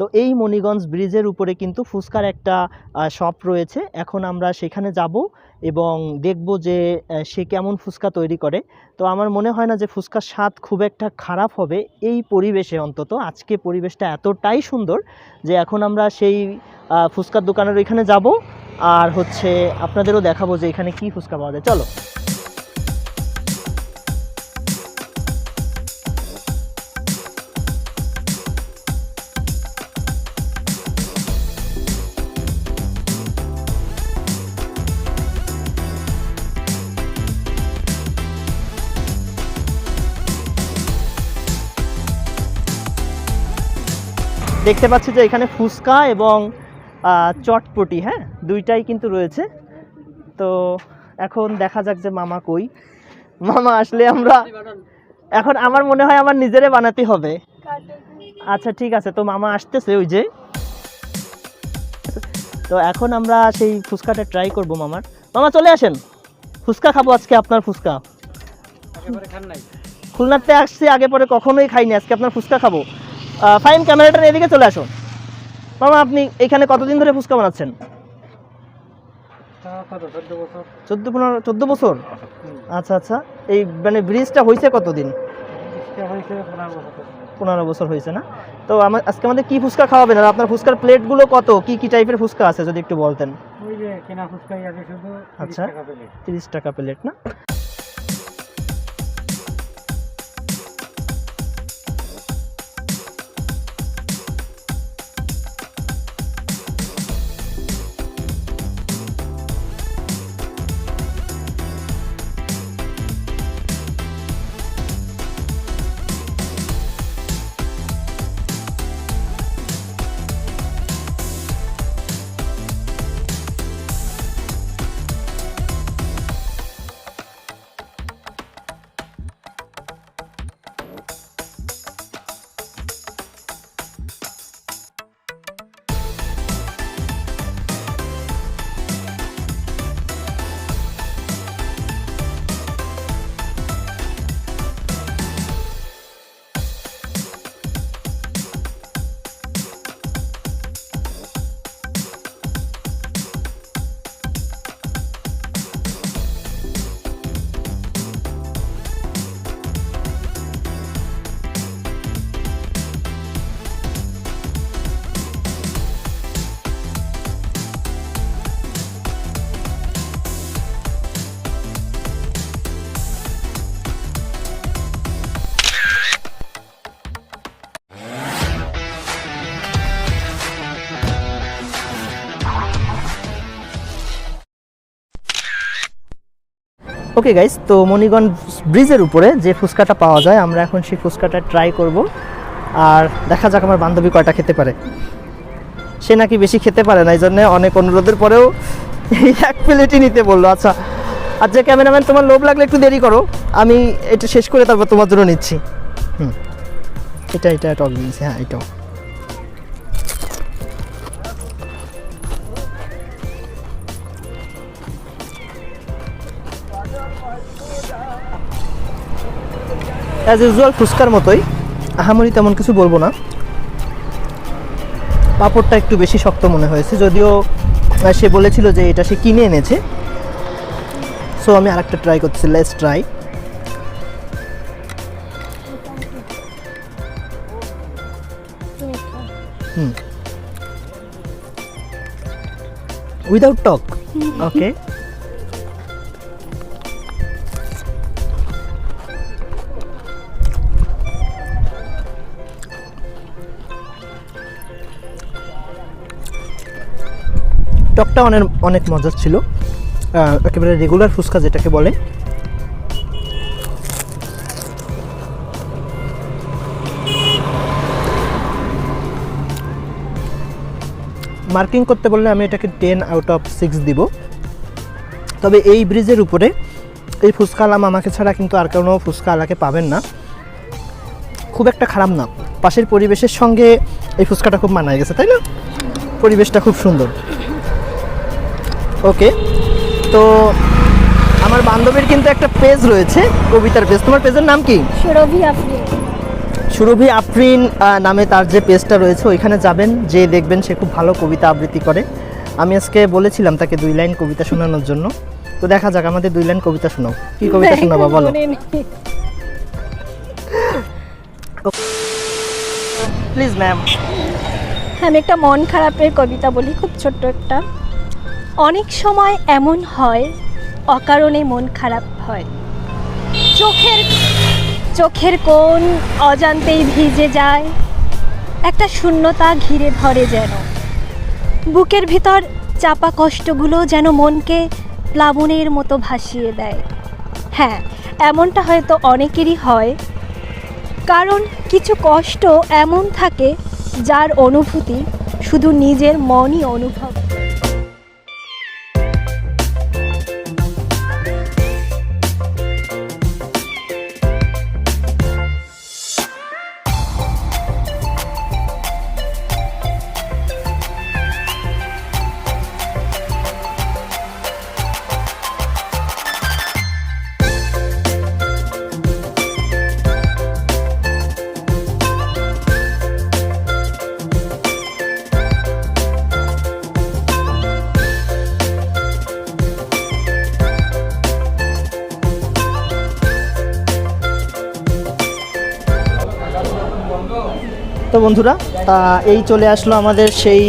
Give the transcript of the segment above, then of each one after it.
তো এই মণিগঞ্জ ব্রিজের উপরে কিন্তু ফুচকার একটা শপ রয়েছে। এখন আমরা সেখানে যাব এবং দেখব যে সে কেমন ফুচকা তৈরি করে। তো আমার মনে হয় না যে ফুচকার স্বাদ খুব একটা খারাপ হবে এই পরিবেশে অন্তত। আজকে পরিবেশটা এতটাই সুন্দর যে এখন আমরা সেই ফুচকার দোকানের ওইখানে যাব। আর হচ্ছে আপনাদেরও দেখাবো যে এখানে কি ফুচকা পাওয়া যায়। চলো। দেখতে পাচ্ছি যে এখানে ফুচকা এবং চটপটি হ্যাঁ? দুইটাই কিন্তু রয়েছে। তো এখন দেখা যাক যে মামা কই। মামা আসলে আমরা এখন আমার মনে হয় আমার নিজেরে বানাতে হবে। আচ্ছা ঠিক আছে। তো মামা আসতেছে ওই যে। তো এখন আমরা সেই ফুচকাটা ট্রাই করব মামার। মামা চলে আসেন। ফুচকা খাব আজকে আপনার ফুচকা। খুলনাতে আসছি আগে পরে কখনোই খাইনি। আজকে আপনার ফুচকা খাব। ফাইন ক্যামেরাটা নিয়ে এদিকে চলে আসুন। মামা আপনি এখানে কতদিন ধরে ফুচকা বানাচ্ছেন? চোদ্দ পনেরো চোদ্দ বছর? আচ্ছা আচ্ছা। এই মানে ব্রিজটা হয়েছে কতদিন? পনেরো বছর। হয়েছে না? তো আমার আজকে আমাদের কি ফুচকা খাওয়াবেন আর আপনার ফুচকার প্লেটগুলো কত? কি কি টাইপের ফুচকা আছে যদি একটু বলতেন? আচ্ছা। তিরিশ টাকা প্লেট না? ওকে গাইস তো মণিগঞ্জ ব্রিজের উপরে যে ফুচকাটা পাওয়া যায়, আমরা এখন সেই ফুচকাটা ট্রাই করব। আর দেখা যাক আমার বান্ধবী কয়টা খেতে পারে। সে নাকি বেশি খেতে পারে না এই জন্য অনেক অনুরোধের পরেও এক প্লেটই নিতে বলল। আচ্ছা আচ্ছা ক্যামেরাম্যান, তোমার লোভ লাগলে একটু দেরি করো। আমি এটা শেষ করে তারপর তোমার জন্য নিচ্ছি। হুম, এটা এটা টক দিয়েছি হ্যাঁ এটাও। অ্যাজ ইউজুয়াল ফুচকার মতোই। আহামরি তেমন কিছু বলব না। পাঁপড়টা একটু বেশি শক্ত মনে হয়েছে যদিও সে বলেছিল যে এটা সে কিনে এনেছে। সো আমি আরেকটা ট্রাই করতেছি লেস ট্রাই হুম। উইদাউট টক ওকে টকটা অনেক অনেক মজার ছিল। একেবারে রেগুলার ফুচকা যেটাকে বলে। মার্কিং করতে বললে আমি এটাকে টেন আউট অফ সিক্স দিব। তবে এই ব্রিজের উপরে এই ফুচকা আলাম আমাকে ছাড়া কিন্তু আর কোনো ফুচকা আলাকে পাবেন না। খুব একটা খারাপ না। পাশের পরিবেশের সঙ্গে এই ফুচকাটা খুব মানায় গেছে, তাই না? পরিবেশটা খুব সুন্দর। ওকে তো আমার বান্ধবীর কিন্তু একটা পেজ রয়েছে কবিতার পেজ তোমার পেজের নাম কি? সুরভি আফরিন। সুরভি আফরিন নামে তার যে পেজটা রয়েছে ওইখানে যাবেন যে দেখবেন সে খুব ভালো কবিতা আবৃত্তি করে। আমি আজকে বলেছিলাম তাকে দুই লাইন কবিতা শোনানোর জন্য। তো দেখা যাক আমাদের দুই লাইন কবিতা শোনাও। কি কবিতা শোনাবা বলো। প্লিজ ম্যাম আমি একটা মন খারাপের কবিতা বলি খুব ছোট্ট একটা। অনেক সময় এমন হয়, অকারণে মন খারাপ হয়। চোখের চোখের কোণ অজান্তেই ভিজে যায়, একটা শূন্যতা ঘিরে ধরে যেন। বুকের ভিতর চাপা কষ্টগুলো যেন মনকে প্লাবনের মতো ভাসিয়ে দেয়। হ্যাঁ এমনটা হয়তো অনেকেরই হয়, কারণ কিছু কষ্ট এমন থাকে যার অনুভূতি শুধু নিজের মনই অনুভব তো বন্ধুরা এই চলে আসলো আমাদের সেই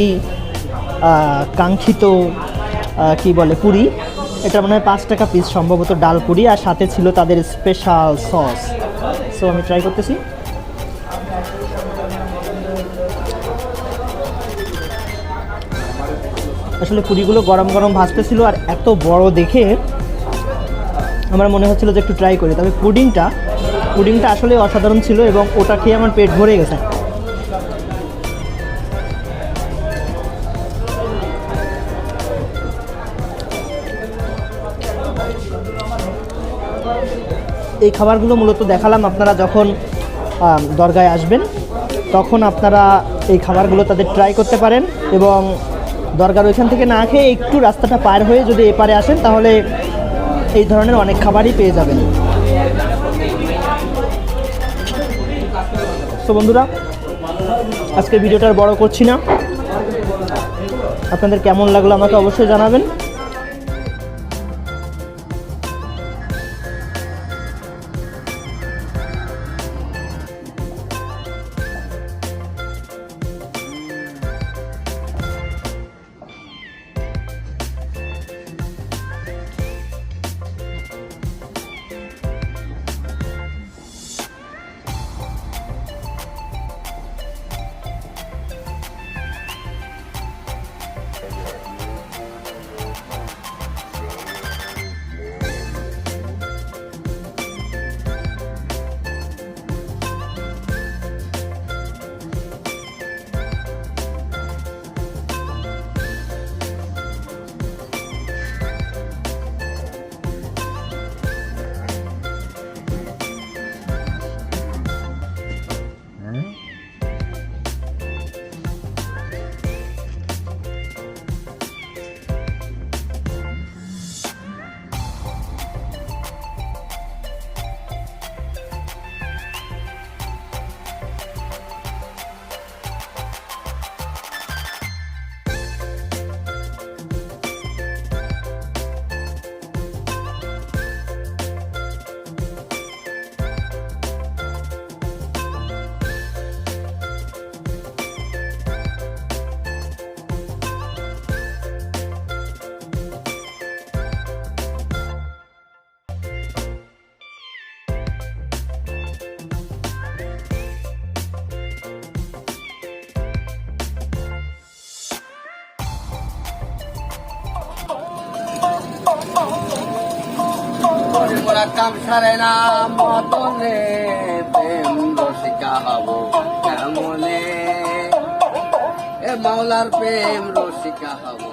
কাঙ্ক্ষিত কি বলে, পুরি। এটা মনে হয় পাঁচ টাকা পিস সম্ভবত ডাল পুরি, আর সাথে ছিল তাদের স্পেশাল সস সো আমি ট্রাই করতেছি। আসলে পুরিগুলো গরম গরম ভাজতেছিল, আর এত বড় দেখে আমার মনে হচ্ছিল যে একটু ট্রাই করি। তবে পুডিংটা পুডিংটা আসলে অসাধারণ ছিল এবং ওটা খেয়ে আমার পেট ভরে গেছে। এই খাবারগুলো মূলত দেখালাম আপনারা যখন দরগায় আসবেন, তখন আপনারা এই খাবারগুলো তাদের ট্রাই করতে পারেন এবং দরগার ওইখান থেকে না খেয়ে একটু রাস্তাটা পার হয়ে যদি এপারে আসেন, তাহলে এই ধরনের অনেক খাবারই পেয়ে যাবেন। তো বন্ধুরা আজকে ভিডিওটা আর বড় করছি না। আপনাদের কেমন লাগল আমাকে অবশ্যই জানাবেন। ওরা কাম সারে না মতনে প্রেম রসিকা হব। কেমনে এ মাওলার প্রেম রসিকা হব।